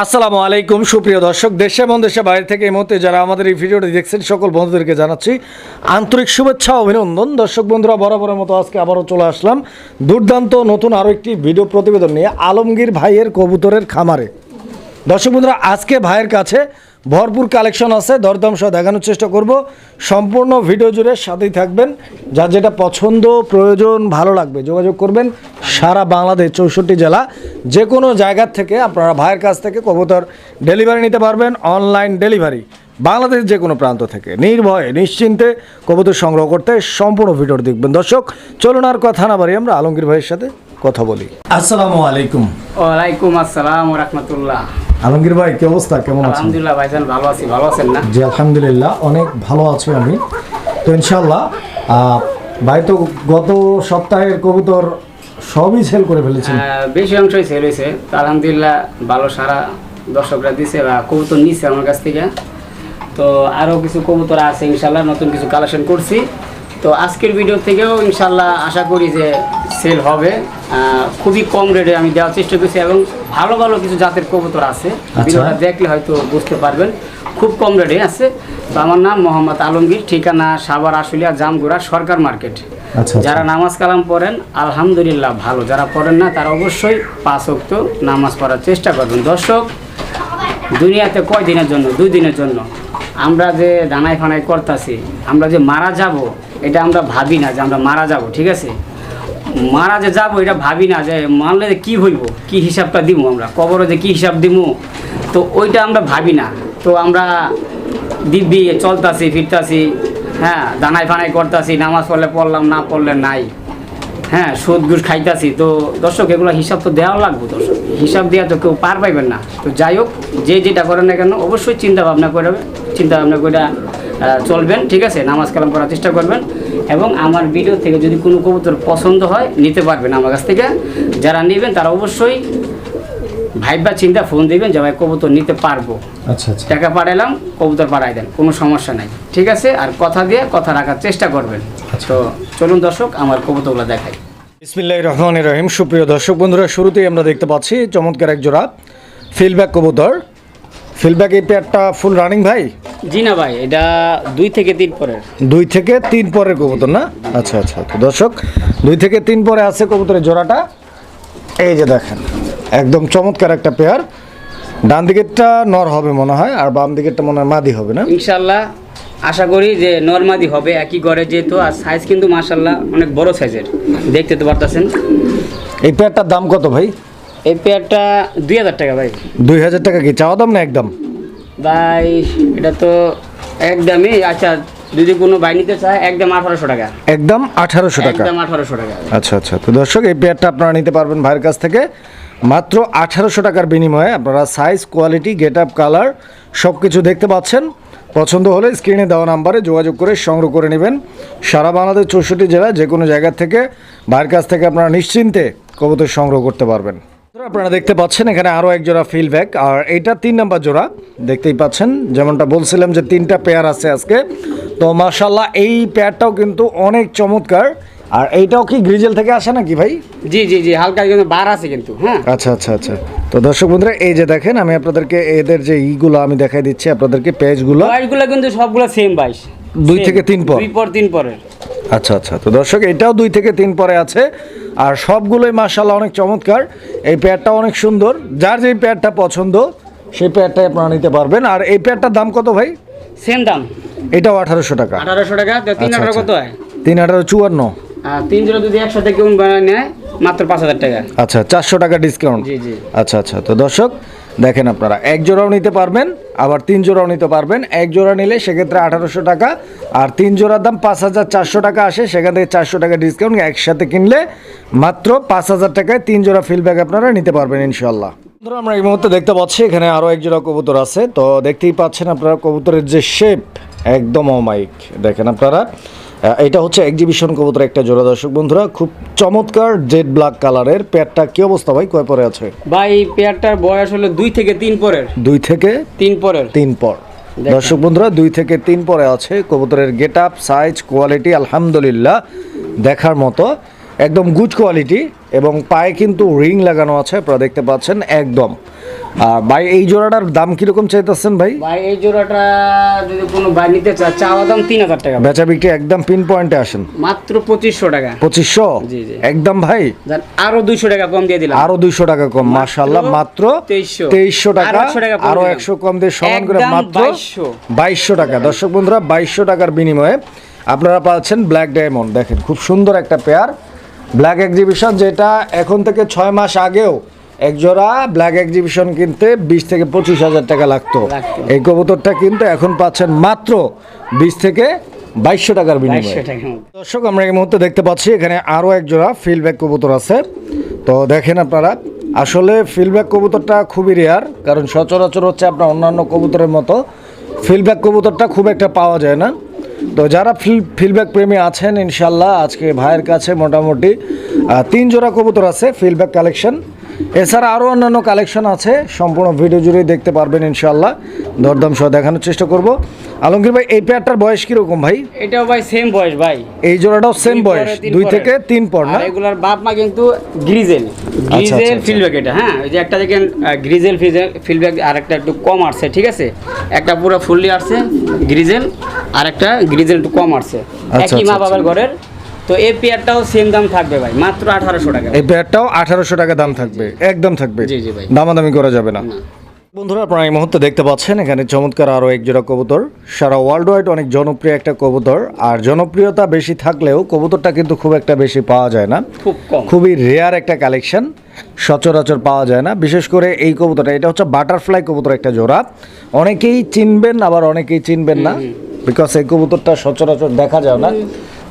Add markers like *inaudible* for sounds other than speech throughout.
আসসালামু আলাইকুম, সুপ্রিয় দর্শক। দেশে এবং দেশে বাইরে থেকে এই মুহূর্তে যারা আমাদের এই ভিডিওটি দেখছেন, সকল বন্ধুদেরকে জানাচ্ছি আন্তরিক শুভেচ্ছা অভিনন্দন। দর্শক বন্ধুরা, বরাবরের মতো আজকে আবারও চলে আসলাম দুর্দান্ত নতুন আরও একটি ভিডিও প্রতিবেদন নিয়ে আলমগীর ভাইয়ের কবুতরের খামারে। দর্শক বন্ধুরা, আজকে ভাইয়ের কাছে ভরপুর কালেকশন আছে দরদাম সহ দেখানোর চেষ্টা করব। সম্পূর্ণ ভিডিও জুড়ে সাথেই থাকবেন। যার যেটা পছন্দ প্রয়োজন ভালো লাগবে যোগাযোগ করবেন সারা বাংলাদেশ চৌষট্টি জেলা। যে কোনো জায়গার থেকে আপনারা ভাইয়ের কাছ থেকে কবুতর ডেলিভারি নিতে পারবেন অনলাইন ডেলিভারি। বাংলাদেশ যে কোনো প্রান্ত থেকে। নির্ভয়ে নিশ্চিন্তে কবুতর সংগ্রহ করতে সম্পূর্ণ ভিডিওটি দেখবেন। দর্শক চলুন আর কথা না বাড়ি আমরা আলমগীর ভাইয়ের সাথে কথা বলি। আসসালামু আলাইকুম। ওয়ালাইকুম আসসালাম রহমতুল্লাহ। আলমগীর ভাই কি অবস্থা? কেমন আছেন? আলহামদুলিল্লাহ ভাইজান ভালো আছি। ভালো আছেন না? জি আলহামদুলিল্লাহ অনেক ভালো আছি আমি। তো ইনশাল্লাহ ভাই তো গত সপ্তাহের কবুতর সবই সেল করে ফেলেছেন। বেশি অংশই সেল হয়েছে। আলহামদুলিল্লাহ ভালো সারা দর্শকরা দিছে বা কবুতর নিচ্ছে আমার কাছ থেকে। তো আরও কিছু কবুতর আছে ইনশাল্লাহ নতুন কিছু কালেকশন করছি। তো আজকের ভিডিও থেকেও ইনশাল্লাহ আশা করি যে সেল হবে। খুবই কম রেটে আমি দেওয়ার চেষ্টা করছি এবং ভালো ভালো কিছু জাতের কবুতর আছে। ভিডিওটা দেখলে হয়তো বুঝতে পারবেন। খুব কম রেটে আছে। তো আমার নাম মোহাম্মদ আলমগীর ঠিকানা সাভার আশুলিয়া জামগুড়া সরকার মার্কেট। আচ্ছা যারা নামাজ কালাম পড়েন আলহামদুলিল্লাহ ভালো। যারা পড়েন না তারা অবশ্যই পাঁচ অক্ত নামাজ পড়ার চেষ্টা করবেন। দর্শক দুনিয়াতে কয় দিনের জন্য? দুই দিনের জন্য। আমরা যে দানাই ফানাই করতেছি আমরা যে মারা যাব এটা আমরা ভাবি না যে আমরা মারা যাব, ঠিক আছে? মারা যে যাব এটা ভাবি না যে মানলে যে কী হইব, কি হিসাবটা দিব আমরা? কবরে যে কী হিসাব দিব তো ওইটা আমরা ভাবি না। তো আমরা দিব্যি চলতাছি, ফিরতাছি হ্যাঁ দানায় ফানাই করতাছি, নামাজ পড়লে পড়লাম, না পড়লে নাই। হ্যাঁ সুদ ঘুষ খাইতাছি। তো দর্শক, এগুলো হিসাব তো দেওয়া লাগবে দর্শক। হিসাব দেওয়া তো কেউ পার পাইবেন না। তো যাই হোক, যে যেটা করেন না কেন, অবশ্যই চিন্তা ভাবনা করে চিন্তা ভাবনা করে চলবেন ঠিক আছে? নামাজ কালাম করার চেষ্টা করবেন এবং আমার ভিডিও থেকে যদি কোনো কবুতর পছন্দ হয় নিতে পারবেন আমার কাছ থেকে। যারা নেবেন তারা অবশ্যই ভাইবা চিন্তা ফোন দিবেন যে ভাই কবুতর নিতে পারব। আচ্ছা আচ্ছা। টাকা পাঠালাম কবুতর পাঠাই দেন কোনো সমস্যা নাই ঠিক আছে? আর কথা দিয়ে কথা রাখার চেষ্টা করবেন। তো চলুন দর্শক আমার কবুতরগুলো দেখাই। বিসমিল্লাহ রহমান রহিম। সুপ্রিয় দর্শক বন্ধুরা শুরুতেই আমরা দেখতে পাচ্ছি চমৎকার এক জোড়া ফিলব্যাক কবুতর। ফিলব্যাক এই পেয়ারটা ফুল রানিং ভাই? জি না ভাই এটা দুই থেকে তিন পরের। দুই থেকে তিন পরের কবুতর না? আচ্ছা আচ্ছা তো দর্শক দুই থেকে তিন পরে আছে কবুতরের জোড়াটা। এই যে দেখেন একদম চমৎকার একটা পেয়ার ডান দিকেরটা নর হবে মনে হয় আর বাম দিকেরটা মনে হয় মাদি হবে না? ইনশাল্লাহ আশা করি যে নর্মাদি হবে একই ঘরে যেহেতু আর সাইজ কিন্তু মাশাল্লাহ অনেক বড় সাইজের দেখতে তো পারতেছেন। এই পেয়ারটার দাম কত ভাই? এই পেয়ারটা দুই হাজার টাকা ভাই। দুই হাজার টাকা কি? চাওয়া দাম না একদম? ভাই এটা তো একদমই আচ্ছা যদি কোনো ভাই নিতে চায় একদম আঠারোশো টাকা। একদম আঠারোশো টাকা। একদম আঠারোশো টাকা। আচ্ছা আচ্ছা। তো দর্শক এই পেয়ারটা আপনারা নিতে পারবেন ভাইয়ের কাছ থেকে। মাত্র আঠারোশো টাকার বিনিময়ে আপনারা size quality get up colour সব কিছু দেখতে পাচ্ছেন। পছন্দ হলে স্ক্রিনে দেওয়া নাম্বারে যোগাযোগ করে সংগ্রহ করে নেবেন। সারা বাংলাদেশ চৌষট্টি জেলায় যে কোনো জায়গা থেকে ভাইয়ের কাছ থেকে আপনারা নিশ্চিন্তে কবুতর সংগ্রহ করতে পারবেন। আপনারা দেখতে পাচ্ছেন এখানে আরও এক জোড়া ফিলব্যাক আর এইটা তিন নাম্বার জোড়া। দেখতেই পাচ্ছেন যেমনটা বলছিলাম যে তিনটা পেয়ার আছে আজকে। তো মার্শাল্লাহ এই পেয়ারটাও কিন্তু অনেক চমৎকার। আর এইটাও কি গ্রিজেল থেকে আসে নাকি ভাই? জি জি জি হালকা কিন্তু বার আছে কিন্তু হ্যাঁ। আচ্ছা আচ্ছা আচ্ছা। তো দর্শক বন্ধুরা এই যে দেখেন আমি আপনাদেরকে এদের যে ইগুলো আমি দেখাই দিচ্ছি আপনাদেরকে পেজগুলো বাইশগুলো কিন্তু সবগুলো সেম বাইশ দুই থেকে তিন পর। দুই পর তিন পরের। আচ্ছা আচ্ছা। তো দর্শক এটাও দুই থেকে তিন পরে আছে। আর সবগুলোই মার্শাল্লাহ অনেক চমৎকার। এই পেয়ারটা অনেক সুন্দর। যার যেই প্যাডটা পছন্দ সেই পেয়ারটাই আপনারা নিতে পারবেন। আর এই প্যাডটার দাম কত ভাই? সেম দাম। এটাও আঠারোশো টাকা। আঠারোশো টাকা তিন আচ্ছা, আঠারো আচ্ছা। কত হয়? তিন আঠারো চুয়ান্ন। আর তিন জোড়া যদি একসাথে কেউ নেয় মাত্র পাঁচ হাজার টাকা। আচ্ছা চারশো টাকা ডিসকাউন্ট জি, জি। আচ্ছা আচ্ছা। তো দর্শক দেখেন আপনারা এক জোড়াও নিতে পারবেন আবার তিন জোড়াও নিতে পারবেন। এক জোড়া নিলে সেক্ষেত্রে আঠারোশো টাকা আর তিন জোড়ার দাম পাঁচ হাজার চারশো টাকা আসে সেখান থেকে চারশো টাকা ডিসকাউন্ট একসাথে কিনলে মাত্র পাঁচ হাজার টাকায় তিন জোড়া ফিলব্যাক আপনারা নিতে পারবেন ইনশাল্লাহ বন্ধুরা, আমরা এই মুহূর্তে দেখতে পাচ্ছি এখানে আরও এক জোড়া কবুতর আছে। তো দেখতেই পাচ্ছেন আপনারা কবুতরের যে শেপ একদম অমাইক দেখেন আপনারা এটা হচ্ছে এক্সিবিশন কবুতর একটা জোড়া। দর্শক বন্ধুরা খুব চমৎকার জেড ব্ল্যাক কালারের পেয়ারটা কি অবস্থা ভাই? কয় পরে আছে? ভাই পেয়ারটার বয়স হলো দুই থেকে তিন পরের। দুই থেকে তিন পরের। তিন পর। দর্শক বন্ধুরা দুই থেকে তিন পরে আছে কবুতরের গেট আপ সাইজ কোয়ালিটি আলহামদুলিল্লাহ দেখার মতো। একদম গুড কোয়ালিটি এবং পায়ে কিন্তু রিং লাগানো আছে আপনারা দেখতে পাচ্ছেন একদম। আর ভাই এই জোড়াটার দাম কীরকম চাইতেছেন ভাই? ভাই এই জোড়াটা যদি কোনো ভাই নিতে চায় চাওয়া দাম তিন হাজার টাকা বেচা বিক্রি একদম পিন পয়েন্টে আসেন। মাত্র পঁচিশশো টাকা। পঁচিশশো? জি, জি। একদম ভাই? আরও দুইশো টাকা কম দিয়ে দিলাম। আরও দুইশো টাকা কম মাশাল্লাহ মাত্র 2300 তেইশশো টাকা আরও 100 টাকা আরও দিলাম। একশো কম দিয়ে সমান করে মাত্র 2200 বাইশশো টাকা। দর্শক বন্ধুরা বাইশশো টাকার বিনিময়ে আপনারা পাচ্ছেন ব্ল্যাক ডায়মন্ড দেখেন খুব সুন্দর একটা পেয়ার ব্ল্যাক এক্সিবিশন যেটা এখন থেকে ছয় মাস আগেও একজোড়া ব্ল্যাক এক্সিবিশন কিনতে বিশ থেকে পঁচিশ হাজার টাকা লাগতো। এই কবুতরটা কিন্তু এখন পাচ্ছেন মাত্র বিশ থেকে বাইশশো টাকার বিনিময়ে। দর্শক আমরা এই মুহূর্তে দেখতে পাচ্ছি এখানে আরও একজোড়া ফিল্ডব্যাক কবুতর আছে। তো দেখেন আপনারা আসলে ফিল্ডব্যাক কবুতরটা খুবই রেয়ার কারণ সচরাচর হচ্ছে আপনার অন্যান্য কবুতরের মতো। ফিল্ডব্যাক কবুতরটা খুব একটা পাওয়া যায় না। তো যারা ফিল ফিল্ডব্যাক প্রেমী আছেন ইনশাল্লাহ আজকে ভাইয়ের কাছে মোটামুটি তিন জোড়া কবুতর আছে ফিল্ডব্যাক কালেকশন এছাড়া আরও অন্যান্য কালেকশন আছে সম্পূর্ণ ভিডিও জুড়ে দেখতে পারবেন ইনশাল্লাহ দরদাম সহ দেখানোর চেষ্টা করব। আলমগীর ভাই এই পেয়ারটার বয়স কীরকম ভাই? এটাও ভাই সেম বয়স ভাই। এই জোড়াটাও সেম বয়স দুই থেকে তিন পর না? এগুলার বাপ মা কিন্তু গ্রিজেল গ্রিজেল। ফিল্ডব্যাক এটা হ্যাঁ? ওই যে একটা দেখেন গ্রিজেল ফিল্ডব্যাক আর একটা একটু কম আসছে ঠিক আছে? একটা পুরো ফুললি আসছে গ্রিজেল আর একটা গ্রিজেল একটু কম আসছে। আচ্ছা, একই মা আচ্ছা, বাবার ঘরের। তো এই পেয়ারটাও সেম দাম থাকবে ভাই মাত্র আঠারোশো টাকা। এই পেয়ারটাও আঠারোশো টাকা দাম থাকবে একদম থাকবে। জি, জি ভাই। দামাদামি করা যাবে না। বন্ধুরা আপনারা এই মুহূর্তে দেখতে পাচ্ছেন এখানে চমৎকার আরও এক জোড়া কবুতর। সারা ওয়ার্ল্ড ওয়াইড অনেক জনপ্রিয় একটা কবুতর। আর জনপ্রিয়তা বেশি থাকলেও কবুতরটা কিন্তু খুব একটা বেশি পাওয়া যায় না। খুব কম। খুবই রেয়ার একটা কালেকশন সচরাচর পাওয়া যায় না। বিশেষ করে এই কবুতরটা এটা হচ্ছে বাটারফ্লাই কবুতর একটা জোড়া। অনেকেই চিনবেন আবার অনেকেই চিনবেন না। বিকজ এই কবুতরটা সচরাচর দেখা যায় না।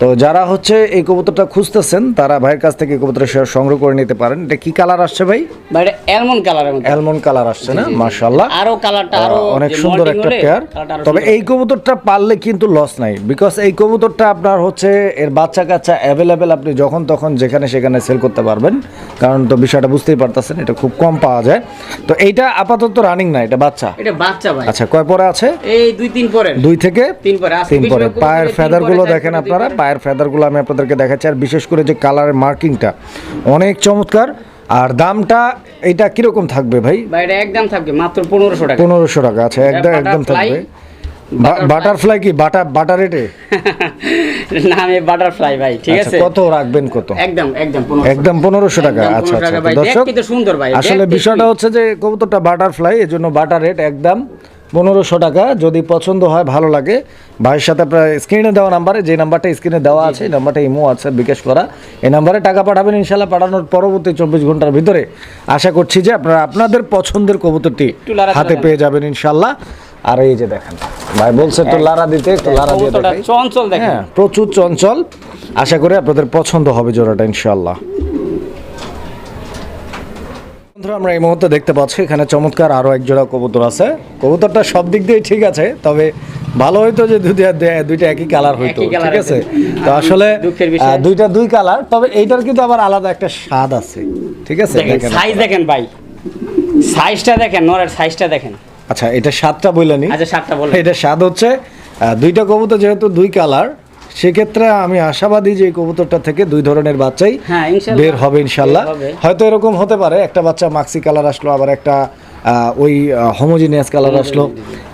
তো যারা হচ্ছে এই কবুতরটা খুঁজতেছেন তারা ভাইয়ের কাছ থেকে এই কবুতরের সংগ্রহ করে নিতে পারেন। এটা কি কালার আসছে ভাই? ভাই এটা অ্যালমন্ড কালারের মধ্যে। কালার আসছে না? মার্শাল্লাহ আরও কালারটা আরও অনেক সুন্দর একটা পেয়ার তবে এই কবুতরটা পারলে কিন্তু লস নাই। বিকজ এই কবুতরটা আপনার হচ্ছে এর বাচ্চা কাচ্চা অ্যাভেলেবেল আপনি যখন তখন যেখানে সেখানে সেল করতে পারবেন। কারণ তো বিষয়টা বুঝতেই পারতেছেন এটা খুব কম পাওয়া যায়। তো এইটা আপাতত রানিং না এটা বাচ্চা? এটা বাচ্চা ভাই। আচ্ছা কয় পরে আছে? এই দুই তিন পরে দুই থেকে তিন পরে। তিন পরে। পায়ের ফেদারগুলো দেখেন আপনারা পরে। পায়ের ফেদারগুলো আমি আপনাদেরকে দেখাচ্ছি আর বিশেষ করে যে কালারের মার্কিংটা অনেক চমৎকার। আর দামটা এটা কীরকম থাকবে ভাই? এটা একদম থাকবে মাত্র পনেরোশো টাকা। পনেরোশো টাকা আচ্ছা একদম একদম থাকবে। বাটারফ্লাই কি? বাটার বাটার রেটে *laughs* নামে বাটারফ্লাই ভাই ঠিক আচ্ছা আছে। কত রাখবেন কত? একদম একদম পনেরোশো একদম পনেরোশো টাকা আচ্ছা আচ্ছা টাকা ভাই। তো দর্শক সুন্দর ভাই, আসলে বিষয়টা হচ্ছে যে কবুতরটা বাটারফ্লাই এর জন্য বাটার রেট একদম পনেরোশো টাকা যদি পছন্দ হয় ভালো লাগে। ভাইয়ের সাথে আপনার স্ক্রিনে দেওয়া নাম্বারে যে নাম্বারটা স্ক্রিনে দেওয়া আছে এই নাম্বারটা ইমো আছে বিকাশ করা। এই নাম্বারে টাকা পাঠাবেন ইনশাল্লাহ পাঠানোর পরবর্তী চব্বিশ ঘণ্টার ভিতরে। আশা করছি যে আপনারা আপনাদের পছন্দের কবুতরটি হাতে পেয়ে যাবেন ইনশাল্লাহ আর এই যে দেখেন ভাই বলছে তো লারা দিতে একটু লারা দিয়ে দেখাই। চঞ্চল দেখেন। হ্যাঁ প্রচুর চঞ্চল। আশা করি আপনাদের পছন্দ হবে জোড়াটা ইনশাল্লাহ বন্ধুরা আমরা এই মুহূর্তে দেখতে পাচ্ছি এখানে চমৎকার আরও এক জোড়া কবুতর আছে। কবুতরটা সব দিক দিয়ে ঠিক আছে তবে ভালো হইতো যে দুইটা একই কালার হইতো ঠিক আছে? তো আসলে দুইটা দুই কালার তবে এইটার কিন্তু আবার আলাদা একটা স্বাদ আছে ঠিক আছে? সাইজ দেখেন ভাই। সাইজটা দেখেন নরের সাইজটা দেখেন। আচ্ছা এটা স্বাদটা বললেনি আচ্ছা সাতটা বলে এটা স্বাদ হচ্ছে দুইটা কবুতর যেহেতু দুই কালার সেক্ষেত্রে আমি আশাবাদী যে কবুতরটা থেকে দুই ধরনের বাচ্চাই হ্যাঁ, বের হবে ইনশাল্লাহ। হয়তো এরকম হতে পারে একটা বাচ্চা মাক্সি কালার আসলো আবার একটা ওই হোমোজিনিয়াস কালার আসলো।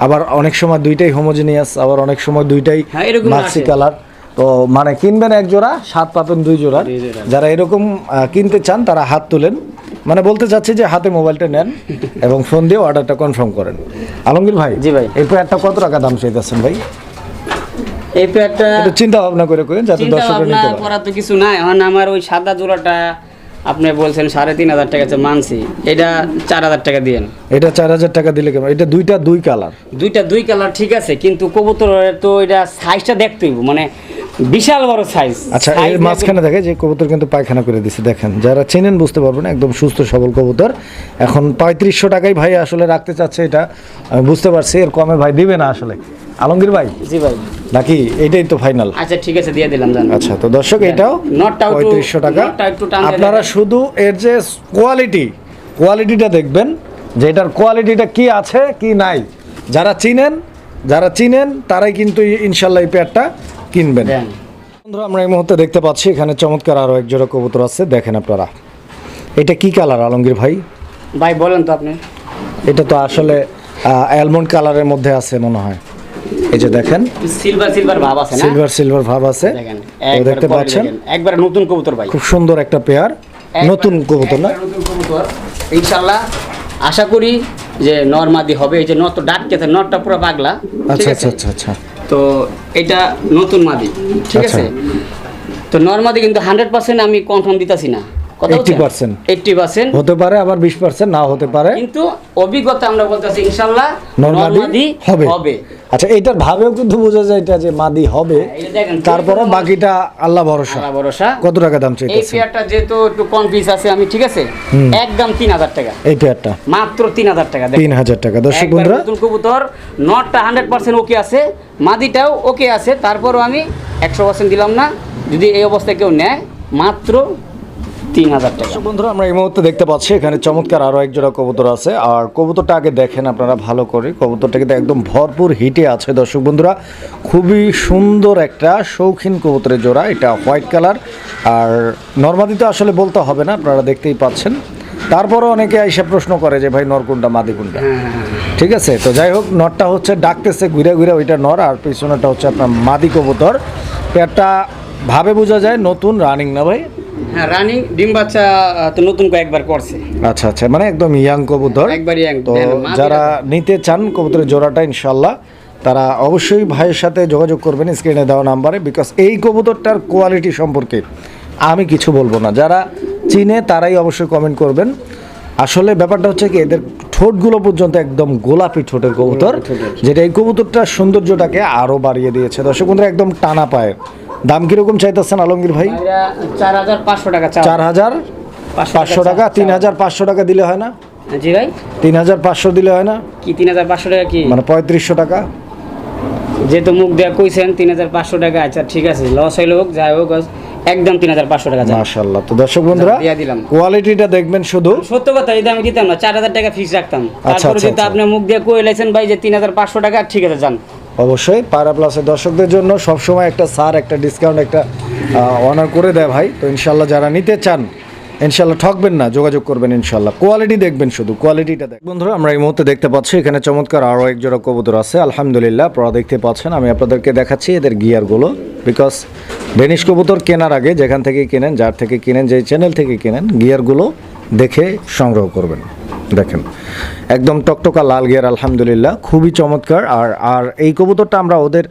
আবার অনেক সময় দুইটাই হোমোজিনিয়াস আবার অনেক সময় দুইটাই হ্যাঁ, মাক্সি কালার তো মানে কিনবেন এক জোড়া সাত পাবেন দুই জোড়া। যারা এরকম কিনতে চান তারা হাত তুলেন। মানে বলতে চাচ্ছি যে হাতে মোবাইলটা নেন *laughs* এবং ফোন দিয়ে অর্ডারটা কনফার্ম করেন। আলমগীর ভাই জি ভাই। এই পেয়ারটা কত টাকা দাম চাইতেছেন ভাই? এই একটু চিন্তা ভাবনা করে করেন যাতে ভাবনা নিতে পারে। তো কিছু নাই। এখন আমার ওই সাদা জোড়াটা আপনি বলছেন সাড়ে তিন হাজার টাকা মানছি। এটা চার হাজার টাকা দিয়েন। এটা চার হাজার টাকা দিলে কেমন? এটা দুইটা দুই কালার। দুইটা দুই কালার ঠিক আছে কিন্তু কবুতরের তো এটা সাইজটা দেখতে হইব। মানে বিশাল বড় সাইজ আচ্ছা এর মাঝখানে দেখে যে কবুতর কিন্তু পায়খানা করে দিছে দেখেন। যারা চেনেন বুঝতে পারবেন একদম সুস্থ সবল কবুতর। এখন পঁয়ত্রিশশো টাকাই ভাই আসলে রাখতে চাচ্ছে এটা। আমি বুঝতে পারছি এর কমে ভাই দিবে না আসলে। আলমগীর ভাই? জি ভাই। নাকি এটাই তো ফাইনাল আচ্ছা ঠিক আছে দিয়ে দিলাম জান। আচ্ছা তো দর্শক এটাও নটটাও একটু- পঁয়ত্রিশশো টাকা। আপনারা শুধু এর যে কোয়ালিটি কোয়ালিটিটা দেখবেন যে এটার কোয়ালিটিটা কি আছে কি নাই। যারা চিনেন যারা চিনেন তারাই কিন্তু ইনশাল্লাহ এই পেয়ারটা কিনবেন। বন্ধুরা আমরা এই মুহূর্তে দেখতে পাচ্ছি এখানে চমৎকার আরও এক জোড়া কবুতর আছে দেখেন আপনারা। এটা কি কালার আলমগীর ভাই? ভাই বলেন তো আপনি। এটা তো আসলে অ্যালমন্ড কালারের মধ্যে আছে মনে হয়। এই যে দেখেন। সিলভার সিলভার ভাব আছে সিলভার সিলভার ভাব আছে। দেখেন দেখতে পাচ্ছেন? একবার নতুন কবুতর ভাই। খুব সুন্দর একটা পেয়ার নতুন কবুতর না? একবার নতুন কবুতর। ইনশাল্লাহ আশা করি যে নরমাদি হবে। এই যে নট ডাক নটটা পুরো পাগলা। আচ্ছা আচ্ছা আচ্ছা আচ্ছা। তো এটা নতুন মাদি ঠিক আচ্ছা। আছে? তো নর্মাদি কিন্তু হান্ড্রেড পার্সেন্ট আমি কনফার্ম দিতাছি না। 80% এইটটি পার্সেন্ট হতে পারে আবার বিশ পার্সেন্ট না হতে পারে। কিন্তু অভিজ্ঞতা আমরা বলতেছি ইনশাল্লাহ নর্মাদি নর্মাদি হবে। হবে। আচ্ছা এইটার ভাবেও কিন্তু বোঝা যায় এটা যে মাদি হবে। এই যে দেখেন, তারপরে বাকিটা আল্লাহ ভরসা। আল্লাহ ভরসা। কত টাকা দাম এই পেয়ারটা যেহেতু একটু আছে আমি ঠিক আছে। একদম তিন হাজার টাকা। এই পেয়ারটা মাত্র তিন হাজার টাকা দেখেন। তিন হাজার টাকা। দর্শক একবার বন্ধুরা। নতুন কবুতর নটটা হান্ড্রেড পার্সেন্ট ওকে আছে। মাদিটাও ওকে আছে তারপরও আমি একশো পার্সেন্ট দিলাম না। যদি এই অবস্থায় কেউ নেয় মাত্র তিন হাজার টাকা বন্ধুরা আমরা এই মুহূর্তে দেখতে পাচ্ছি এখানে চমৎকার আরও এক জোড়া কবুতর আছে। আর কবুতরটা আগে দেখেন আপনারা ভালো করে। কবুতরটা কিন্তু একদম ভরপুর হিটে আছে দর্শক বন্ধুরা। খুবই সুন্দর একটা শৌখিন কবুতরের জোড়া এটা হোয়াইট কালার। আর নর্মাদি তো আসলে বলতে হবে না আপনারা দেখতেই পাচ্ছেন। তারপরও অনেকে এসে প্রশ্ন করে যে ভাই নর কোনটা? মাদি কোনটা ঠিক আছে? তো যাই হোক নরটা হচ্ছে ডাকতেছে ঘুরে ঘুরে ওইটা নর আর পিছনেটা হচ্ছে আপনার মাদি কবুতর। পেটটা ভাবে বোঝা যায় নতুন রানিং না ভাই? হ্যাঁ রানিং ডিম বাচ্চা তো নতুন কয়েকবার করছে। আচ্ছা আচ্ছা মানে একদম ইয়াং কবুতর। একবারই young, তো যারা নিতে চান কবুতরের জোড়াটা ইনশাল্লাহ তারা অবশ্যই ভাইয়ের সাথে যোগাযোগ করবেন স্ক্রিনে দেওয়া নাম্বারে বিকজ এই কবুতরটার কোয়ালিটি সম্পর্কে আমি কিছু বলব না। যারা চিনে তারাই অবশ্যই কমেন্ট করবেন। আসলে ব্যাপারটা হচ্ছে কি এদের ঠোঁটগুলো পর্যন্ত একদম গোলাপি ঠোঁটের কবুতর যেটা এই কবুতরটার সৌন্দর্যটাকে আরও বাড়িয়ে দিয়েছে। দর্শক বন্ধুরা একদম টানা পায়ের দাম কীরকম চাইতেছেন আলমগীর ভাই? চার হাজার পাঁচশো টাকা চার হাজার পাঁচশো টাকা তিন হাজার পাঁচশো টাকা দিলে হয় না? জি ভাই। তিন হাজার পাঁচশো দিলে হয় না? কি তিন হাজার পাঁচশো টাকা কি? মানে পঁয়ত্রিশশো টাকা? যেহেতু মুখ দেওয়া কইছেন তিন হাজার পাঁচশো টাকা আচ্ছা ঠিক আছে লস হইলে হোক যাই হোক একদম তিন হাজার পাঁচশো টাকা মাশাল্লাহ তো দর্শক বন্ধুরা দিয়া দিলাম। কোয়ালিটিটা দেখবেন শুধু। সত্য কথা এই দামে দিতাম না চার হাজার টাকা ফিস রাখতাম। তারপরে আচ্ছা, আচ্ছা। আপনি মুখ দিয়ে কই লাইছেন ভাই যে তিন হাজার পাঁচশো টাকা ঠিক আছে যান। অবশ্যই পায়রা প্লাসের দর্শকদের জন্য সবসময় একটা সার একটা ডিসকাউন্ট একটা অনার করে দেয় ভাই। তো ইনশাল্লাহ যারা নিতে চান ইনশাল্লাহ ঠকবেন না, যোগাযোগ করবেন ইনশাল্লাহ কোয়ালিটি দেখবেন শুধু কোয়ালিটিটা দেখ বন্ধুরা, আমরা এই মুহূর্তে দেখতে পাচ্ছি, এখানে চমৎকার আরও এক জোড়া কবুতর আছে। আলহামদুলিল্লাহ, আপনারা দেখতে পাচ্ছেন, আমি আপনাদেরকে দেখাচ্ছি এদের গিয়ারগুলো বিকজ ডেনিশ কবুতর কেনার আগে যেখান থেকে কিনেন, যার থেকে কিনেন যে চ্যানেল থেকে কিনেন গিয়ারগুলো দেখে সংগ্রহ করবেন। দেখেন। একদম টকটকা লাল গিয়ার, আলহামদুলিল্লাহ, খুবই চমৎকার। আর আর এই কবুতরটা আমরা ওদের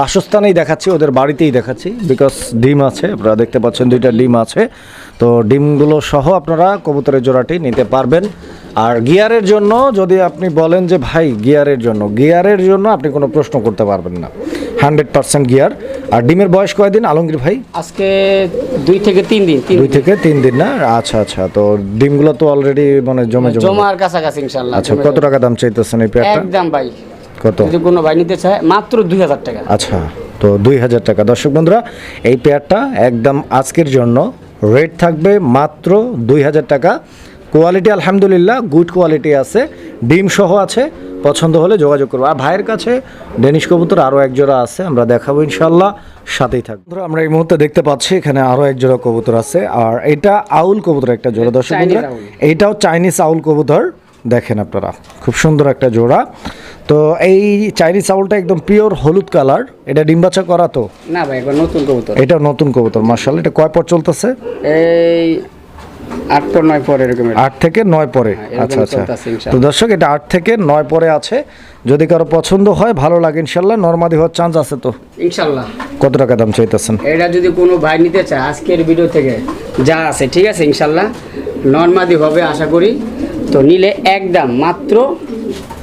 বাসস্থানেই দেখাচ্ছি, ওদের বাড়িতেই দেখাচ্ছি বিকজ ডিম আছে, আপনারা দেখতে পাচ্ছেন দুইটা ডিম আছে। তো ডিমগুলো সহ আপনারা কবুতরের জোড়াটি নিতে পারবেন। আর গিয়ারের জন্য যদি আপনি বলেন যে, ভাই, গিয়ারের জন্য। গিয়ারের জন্য আপনি কোনো প্রশ্ন করতে পারবেন না। Hundred percent gear. আর ডিমের বয়স কয়দিন আলমগীর ভাই? আজকে দুই থেকে তিন দিন দুই থেকে তিন দিন না? আচ্ছা আচ্ছা। তো ডিমগুলো তো অলরেডি মানে জমে জমে জমার কাছাকাছি ইনশাল্লাহ আচ্ছা কত টাকা দাম চাইতেছেন এই পেয়ারটা একদম ভাই। কত? যদি কোনো ভাই নিতে চায় মাত্র দুই হাজার টাকা। আচ্ছা তো দুই হাজার টাকা। দর্শক বন্ধুরা এই পেয়ারটা একদম আজকের জন্য। রেট থাকবে মাত্র দুই হাজার টাকা। কোয়ালিটি আলহামদুলিল্লাহ গুড কোয়ালিটি আছে ডিম সহ আছে পছন্দ হলে যোগাযোগ করব। আর ভাইয়ের কাছে ডেনিশ কবুতর আরও এক জোড়া আছে আমরা দেখাবো ইনশাল্লাহ সাথেই থাকব। আমরা এই মুহূর্তে দেখতে পাচ্ছি এখানে আরও এক জোড়া কবুতর আছে আর এটা আউল কবুতর একটা জোড়া দর্শক। এইটাও চাইনিজ আউল। কবুতর দেখেন আপনারা খুব সুন্দর একটা জোড়া। তো এই চাইনিজ আউলটা একদম পিওর হলুদ কালার এটা ডিম্বাচা করা তো? না ভাই নতুন কবুতর। এটা নতুন কবুতর মার্শাল এটা কয় পর চলতেছে? এই আট পর নয় পর এরকম আট থেকে নয় পরে। হ্যাঁ, আচ্ছা আচ্ছা। তো দর্শক এটা আট থেকে নয় পরে আছে। যদি কারও পছন্দ হয় ভালো লাগে ইনশাল্লাহ নর্মাদি হওয়ার চান্স আছে তো। ইনশাল্লাহ কত টাকা দাম চাইতেছেন? এটা যদি কোনো ভাই নিতে চায় আজকের ভিডিও থেকে যা আছে ঠিক আছে ইনশাল্লাহ নর্মাদি হবে আশা করি। তো নিলে একদম মাত্র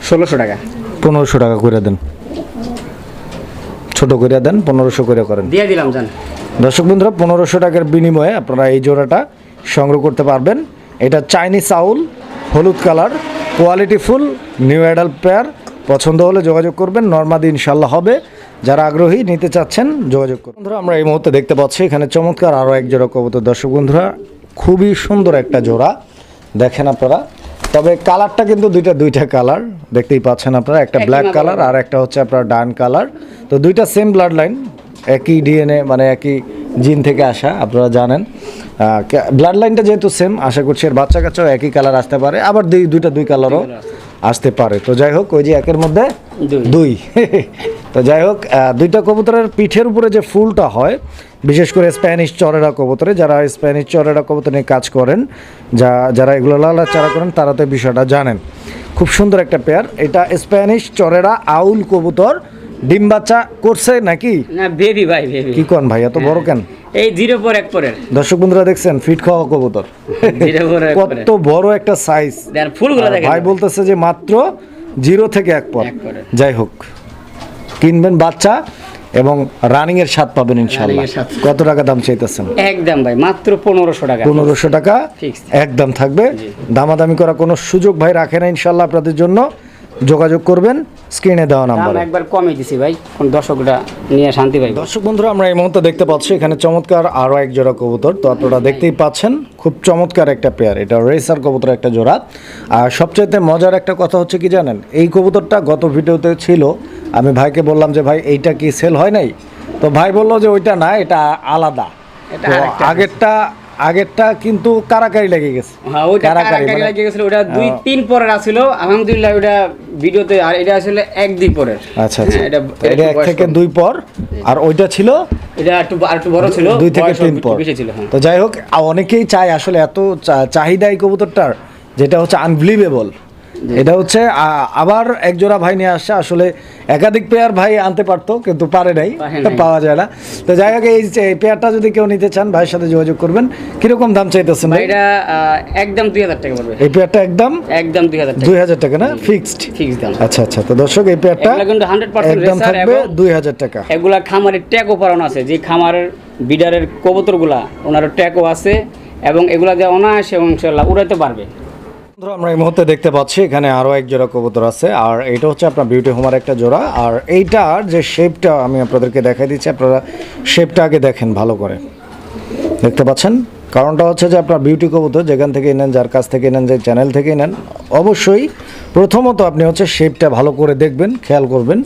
ষোলোশো টাকা। পনেরোশো টাকা করে দেন। ছোট করে দেন পনেরোশো করে করেন। দিয়ে দিলাম জান। দর্শক বন্ধুরা পনেরোশো টাকার বিনিময়ে আপনারা এই জোড়াটা সংগ্রহ করতে পারবেন। এটা চাইনিজ আউল হলুদ colour quality full new adult pair পছন্দ হলে যোগাযোগ করবেন নর্মাদি ইনশাল্লাহ হবে। যারা আগ্রহী নিতে চাচ্ছেন যোগাযোগ করুন। বন্ধুরা আমরা এই মুহূর্তে দেখতে পাচ্ছি এখানে চমৎকার আরও এক জোড়া কবুতর। দর্শক বন্ধুরা খুবই সুন্দর একটা জোড়া। দেখেন আপনারা। তবে কালারটা কিন্তু দুইটা দুইটা কালার। দেখতেই পাচ্ছেন আপনারা একটা ব্ল্যাক কালার আর একটা হচ্ছে আপনার ডান কালার। তো দুইটা সেম ব্লাড লাইন একই ডিএনএ মানে একই জিন থেকে আসা আপনারা জানেন। ব্লাড লাইনটা যেহেতু সেম আশা করছি এর বাচ্চা কাচ্চাও একই কালার আসতে পারে। আবার দুই দুইটা দুই কালারও আসতে পারে। তো যাই হোক ওই যে একের মধ্যে দুই। দুই। *laughs* তো যাই হোক দুইটা কবুতরের পিঠের উপরে যে ফুলটা হয় বিশেষ করে স্প্যানিশ চরেরা কবুতরে যারা স্প্যানিশ চরেরা কবুতর নিয়ে কাজ করেন যা যারা এগুলো লালা চারা করেন তারা তো এই বিষয়টা জানেন। খুব সুন্দর একটা পেয়ার এটা স্প্যানিশ চরেরা আউল কবুতর ডিম বাচ্চা করছে নাকি? না বেবি ভাই বেবি কি কন ভাই এত বড় কেন? এই জিরো পর এক পরের দর্শক বন্ধুরা দেখছেন ফিট খাওয়া কবুতর। জিরো পর এক কত বড় একটা সাইজ দেন ফুলগুলো দেখেন। ভাই বলতেছে যে মাত্র জিরো থেকে এক পর যাই হোক কিনবেন বাচ্চা এবং রানিং এর স্বাদ পাবেন স্বাদ। কত টাকা দাম চাইতেছেন? একদম ভাই মাত্র পনেরোশো টাকা। পনেরোশো টাকা একদম থাকবে। দামাদামি করা কোনো সুযোগ ভাই রাখে না ইনশাল্লাহ আপনাদের জন্য। যোগাযোগ করবেন স্ক্রিনে দেওয়া নাম্বারে। একবার কমে দিছি ভাই কোন দর্শকরা নিয়ে শান্তি ভাই দর্শক বন্ধুরা আমরা এই মুহূর্তে দেখতে পাচ্ছি এখানে চমৎকার আরও এক জোড়া কবুতর। তো আপনারা দেখতেই পাচ্ছেন খুব চমৎকার একটা পেয়ার এটা রেসার কবুতর একটা জোড়া। আর সবচাইতে মজার একটা কথা হচ্ছে কি জানেন এই কবুতরটা গত ভিডিওতে ছিল আমি ভাইকে বললাম যে ভাই এইটা কি সেল হয় নাই? তো ভাই বলল যে ওইটা না এটা আলাদা। এটা আগেরটা আগেরটা কিন্তু কারাকারি লেগে গেছে। হ্যাঁ ওইটা কারাকারি লেগে মানে- গেছিল ওটা দুই তিন পরের আছিল আলহামদুলিল্লাহ ওটা ভিডিওতে আর এটা আসলে এক দুই পরের। আচ্ছা আচ্ছা। হ্যাঁ, এটা এটা এক থেকে দুই পর আর ওইটা ছিল এটা একটু আর একটু বড় ছিল দুই থেকে তিন পর। বেশি ছিল হ্যাঁ। তো যাই হোক অনেকেই চায় আসলে এত চা- চাহিদা এই কবুতরটার যেটা হচ্ছে আনবিলিভেবল এটা হচ্ছে আবার এক জোড়া ভাই নিয়ে আসছে। আসলে একাধিক পেয়ার ভাই আনতে পারতো কিন্তু পারে নাই পাওয়া যায় না। তো যাই হোক এই যে পেয়ারটা যদি কেউ নিতে চান ভাইয়ের সাথে যোগাযোগ করবেন। কীরকম দাম চাইতেছেন এটা একদম দুই হাজার টাকা পড়বে। এই পেয়ারটা একদম? একদম দুই হাজার টাকা। দুই হাজার টাকা না? ফিক্সড ফিক্স দাম। আচ্ছা আচ্ছা। তো দর্শক এই পেয়ারটা কিন্তু 100% একদম থাকবে দুই হাজার টাকা। এগুলা খামারের ট্যাগও পরানো আছে। যে খামারের বিডারের কবুতরগুলা ওনার ট্যাগও আছে এবং এগুলা দিয়ে অনায়াসে এবং ইনশাল্লাহ উড়াইতে পারবে। বন্ধুরা, আমরা এই মুহূর্তে দেখতে পাচ্ছি এখানে আরও এক জোড়া কবুতর আছে আর এটা হচ্ছে আপনার বিউটি হোমার একটা জোড়া আর এইটার যে শেপটা আমি আপনাদেরকে দেখাই দিচ্ছি আপনারা শেপটা আগে দেখেন ভালো করে। দেখতে পাচ্ছেন? কারণটা হচ্ছে যে আপনার বিউটি কবুতর যেখান থেকে নেন যার কাছ থেকে নেন যে চ্যানেল থেকে নেন অবশ্যই প্রথমত আপনি হচ্ছে শেপটা ভালো করে দেখবেন খেয়াল করবেন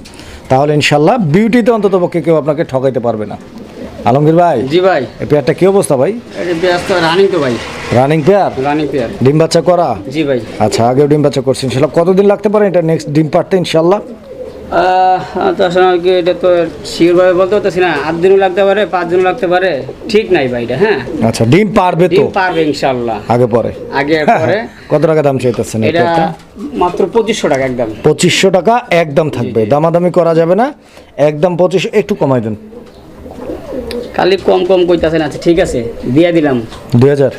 তাহলে ইনশাল্লাহ বিউটিতে অন্তত পক্ষে কেউ আপনাকে ঠকাইতে পারবে না। আলমগীর ভাই জি ভাই। এই পেয়ারটা কী অবস্থা ভাই? রানিং তো ভাই। রানিং পেয়ার রানিং প্লেয়ার ডিম বাচ্চা করা? জি ভাই। আচ্ছা আগেও ডিম বাচ্চা করছেন সেটা কতদিন লাগতে পারে এটা নেক্সট ডিম পারতে ইনশাল্লাহ? আহ, তো আসলে কি এটা তো শিওরভাবে বলতে পারতেছি না। আট দিনও লাগতে পারে পাঁচ দিনও লাগতে পারে ঠিক নাই ভাই এটা হ্যাঁ? আচ্ছা ডিম পারবে তো? পারবে ইনশাল্লাহ। আগে পরে? আগে পরে। কত টাকা দাম চাইতেছেন এটা মাত্র পঁচিশশো টাকা একদম। পঁচিশশো টাকা একদম থাকবে। দামাদামি করা যাবে না। একদম পঁচিশ একটু কমাই দেন। খালি কম কম কইতাছেন আচ্ছা ঠিক আছে দিয়ে দিলাম। দুই হাজার।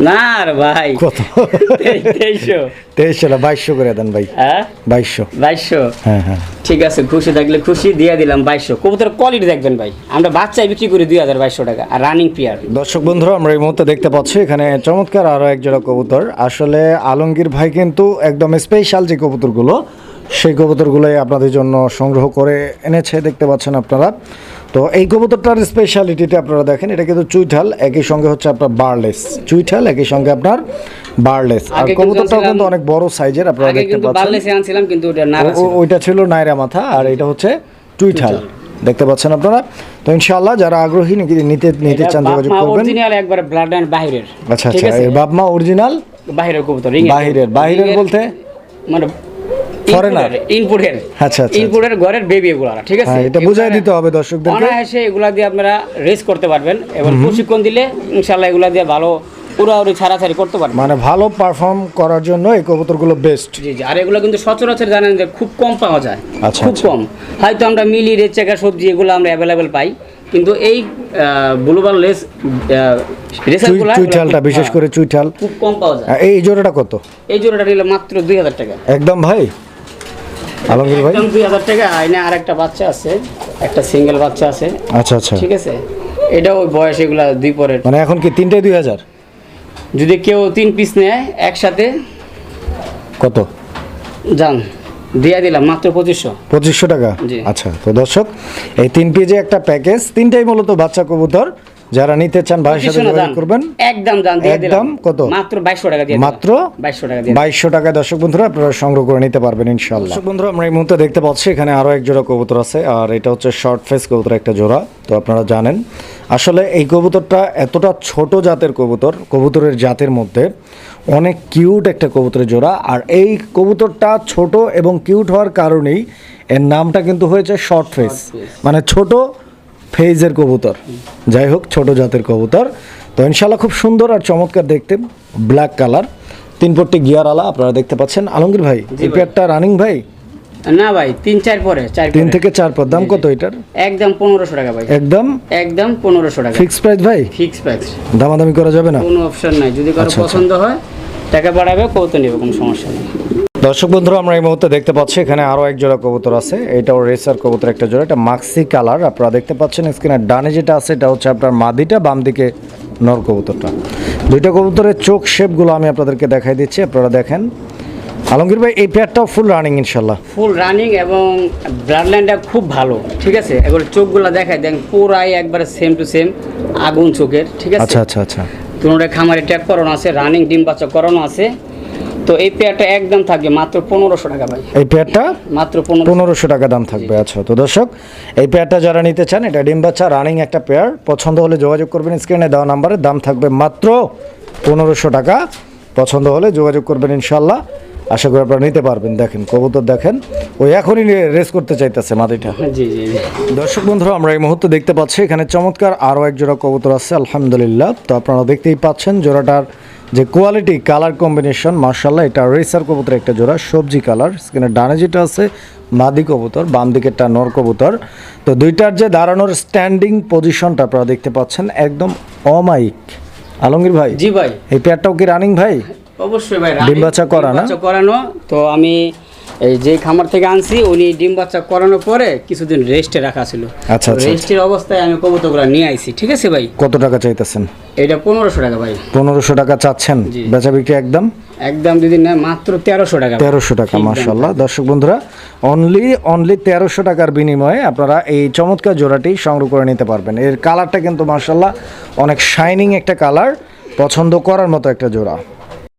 না রে ভাই। কত? তেই- তেইশশো তেইশশো না বাইশশো করে দেন ভাই। হ্যাঁ? বাইশশো। বাইশশো? হ্যাঁ হ্যাঁ। ঠিক আছে খুশি থাকলে খুশি দিয়ে দিলাম বাইশশো। কবুতর কোয়ালিটি দেখবেন ভাই। আমরা বাচ্চায় বিক্রি করি দুই হাজার বাইশশো টাকা আর রানিং পিয়ার দর্শক বন্ধুরা আমরা এই মুহূর্তে দেখতে পাচ্ছি এখানে চমৎকার আরও কবুতর। আসলে আলমগীর ভাই কিন্তু একদম স্পেশাল যে কবুতরগুলো সেই কবুতরগুলোই আপনাদের জন্য সংগ্রহ করে এনেছে দেখতে পাচ্ছেন আপনারা। তো এই কবুতরটার স্পেশালিটিটা আপনারা দেখেন এটা কিন্তু চুইঠাল একই সঙ্গে হচ্ছে আপনার বারলেস চুইঠাল একই সঙ্গে আপনার বারলেস আর কবুতরটাও কিন্তু অনেক বড় সাইজের আপনারা আগে দেখতে কিন্তু পাচ্ছেন। কিন্তু ওইটা ছিল নাইরা মাথা আর এটা হচ্ছে টুইঠাল দেখতে পাচ্ছেন আপনারা? তো ইনশাআল্লাহ যারা আগ্রহী নাকি নিতে নিতে চান যোগাযোগ করবেন। অরিজিনাল একবার ব্লাড লাইন বাহিরের। আচ্ছা আচ্ছা বাপ মা অরিজিনাল বাহিরের কবুতর বাহিরের বাহিরের বলতে? মানে Foreigner? ইনপুটের আচ্ছা, আচ্ছা, ইনপুটের ঘরের বেবি এগুলা ঠিক আছে? হ্যাঁ, এটা বুঝাই দিতে হবে দর্শকদেরকে। অনায়াসে এগুলা দিয়ে আপনারা রেস করতে পারবেন এবং প্রশিক্ষণ দিলে ইনশাল্লাহ এগুলা দিয়ে ভালো উড়াউড়ি ছাড়াছাড়ি করতে পারবেন। মানে ভালো পারফর্ম করার জন্য এই কবুতরগুলো বেস্ট জি জি আর এগুলো কিন্তু সচরাচর জানেন যে খুব কম পাওয়া যায়। আচ্ছা, খুব আচ্ছা। কম। হয়তো আমরা মিলি রেড চেকার সবজি এগুলো আমরা অ্যাভেলেবেল পাই কিন্তু এই ব্লুবার লেস রেসারগুলো চুইঠালটা বিশেষ করে চুইঠাল। খুব কম পাওয়া যায়। এই জোড়াটা কত? এই জোড়াটা নিলে মাত্র দুই হাজার টাকা। একদম ভাই? আলমগীর ভাই? দুই হাজার টাকা আইনে আর একটা বাচ্চা আছে একটা সিঙ্গেল বাচ্চা আছে। আচ্ছা আচ্ছা। ঠিক আছে? এটাও ওই বয়স এগুলা দুই পরের। মানে এখন কি তিনটাই দুই হাজার? যদি কেউ তিন পিস নেয় একসাথে কত? যান দিয়ে দিলাম মাত্র পঁচিশশো। পঁচিশশো টাকা? জি। আচ্ছা তো দর্শক এই তিন পেজে একটা প্যাকেজ তিনটাই মূলত বাচ্চা কবুতর। যারা নিতে চান ভাইয়ের সাথে যোগাযোগ করবেন একদম দাম দিয়ে দিলাম। একদম কত? মাত্র বাইশশো টাকা দিয়ে মাত্র বাইশশো টাকা দিয়ে দিলাম। বাইশশো টাকায় দর্শক বন্ধুরা আপনারা সংগ্রহ করে নিতে পারবেন ইনশাল্লাহ দর্শক বন্ধুরা আমরা এই মুহূর্তে দেখতে পাচ্ছি এখানে আরও এক জোড়া কবুতর আছে আর এটা হচ্ছে শর্ট ফেস কবুতর একটা জোড়া তো আপনারা জানেন। আসলে এই কবুতরটা এতটা ছোট জাতের কবুতর কবুতরের জাতের মধ্যে অনেক কিউট একটা কবুতরের জোড়া আর এই কবুতরটা ছোট এবং কিউট হওয়ার কারণেই এর নামটা কিন্তু হয়েছে শর্ট ফেস মানে ছোট ফেজের কবুতর। যাই হোক ছোট জাতের কবুতর। তো ইনশাল্লাহ খুব সুন্দর আর চমৎকার দেখতে ব্ল্যাক কালার তিন পট্টি গিয়ার আলা আপনারা দেখতে পাচ্ছেন। আলমগীর ভাই এই পেয়ারটা রানিং ভাই? না ভাই তিন চার পরে চার তিন থেকে চার পর দাম কত এটার? একদম পনেরোশো টাকা ভাই। একদম? একদম পনেরোশো টাকা। ফিক্স প্রাইস ভাই? ফিক্স প্রাইস দামাদামি করা যাবে না? কোনো অপশন নাই। যদি কারও আচ্ছা, আচ্ছা। পছন্দ হয় টাকা বাড়াবে কত নেবে কোনো সমস্যা নেই। দর্শক বন্ধুরা আমরা এই মুহূর্তে দেখতে পাচ্ছি এখানে আরও এক জোড়া কবুতর আছে। এটাও রেসার কবুতর একটা জোড়া এটা মাক্সি কালার। আপনারা দেখতে পাচ্ছেন স্ক্রিনের ডানে যেটা আছে এটা হচ্ছে আপনার মাদিটা বাম দিকে নর কবুতরটা। দুইটা কবুতরের চোখ শেপগুলো আমি আপনাদেরকে দেখাই দিচ্ছি আপনারা দেখেন। আলমগীর ভাই এই পেয়ারটাও ফুল রানিং ইনশাল্লাহ ফুল রানিং এবং ব্লাড লাইনটা খুব ভালো ঠিক আছে? এবার চোখগুলো দেখায় দেখেন পুরাই একবারে সেম টু সেম আগুন চোখের ঠিক আছে? আচ্ছা আচ্ছা আচ্ছা। তোমরা খামারে ট্যাগ করানো আছে রানিং ডিম বাচ্চা করানো আছে। তো এই পেয়ারটা একদম থাকবে মাত্র পনেরোশো টাকা ভাই। এই পেয়ারটা? মাত্র পনেরোশো। টাকা দাম থাকবে আচ্ছা তো দর্শক এই পেয়ারটা যারা নিতে চান এটা ডিম বাচ্চা রানিং একটা পেয়ার পছন্দ হলে যোগাযোগ করবেন স্ক্রিনে দেওয়া নাম্বারে দাম থাকবে মাত্র পনেরোশো টাকা। পছন্দ হলে যোগাযোগ করবেন ইনশাল্লাহ আশা করি আপনারা নিতে পারবেন দেখেন কবুতর দেখেন ওই এখনই রেস করতে চাইতেছে জি জি দর্শক বন্ধুরা আমরা এই মুহূর্তে দেখতে পাচ্ছি এখানে চমৎকার আরও এক জোড়া কবুতর আছে আলহামদুলিল্লাহ। তো আপনারা দেখতেই পাচ্ছেন জোড়াটার যে কোয়ালিটি কালার কম্বিনেশন মার্শাল্লাহ এটা রেসার কবুতর একটা জোড়া সবজি কালার স্ক্রিনের ডানে যেটা আছে মাদি কবুতর বাম দিকেরটা নর কবুতর। তো দুইটার যে দাঁড়ানোর স্ট্যান্ডিং পজিশনটা আপনারা দেখতে পাচ্ছেন একদম অমাইক আলমগীর ভাই জি ভাই। এই পেয়ারটাও কি রানিং ভাই? অবশ্যই ভাই ডিম বাচ্চা করা না? করানো। তো আমি এই যে খামার থেকে আনছি উনি ডিম বাচ্চা করানোর পরে কিছুদিন রেস্টে রাখা ছিল। আচ্ছা, আচ্ছা। রেস্টের অবস্থায় আমি কবুতরগুলো নিয়ে আইছি ঠিক আছে ভাই? কত টাকা চাইতেছেন? এটা পনেরোশো টাকা ভাই। পনেরোশো টাকা চাচ্ছেন? বেচা বিক্রি একদম? একদম যদি না মাত্র তেরোশো টাকা। তেরোশো টাকা মার্শাল্লাহ দর্শক বন্ধুরা অনলি অনলি তেরোশো টাকার বিনিময়ে আপনারা এই চমৎকার জোড়াটি সংগ্রহ করে নিতে পারবেন। এর কালারটা কিন্তু মার্শাল্লাহ অনেক শাইনিং একটা কালার পছন্দ করার মতো একটা জোড়া।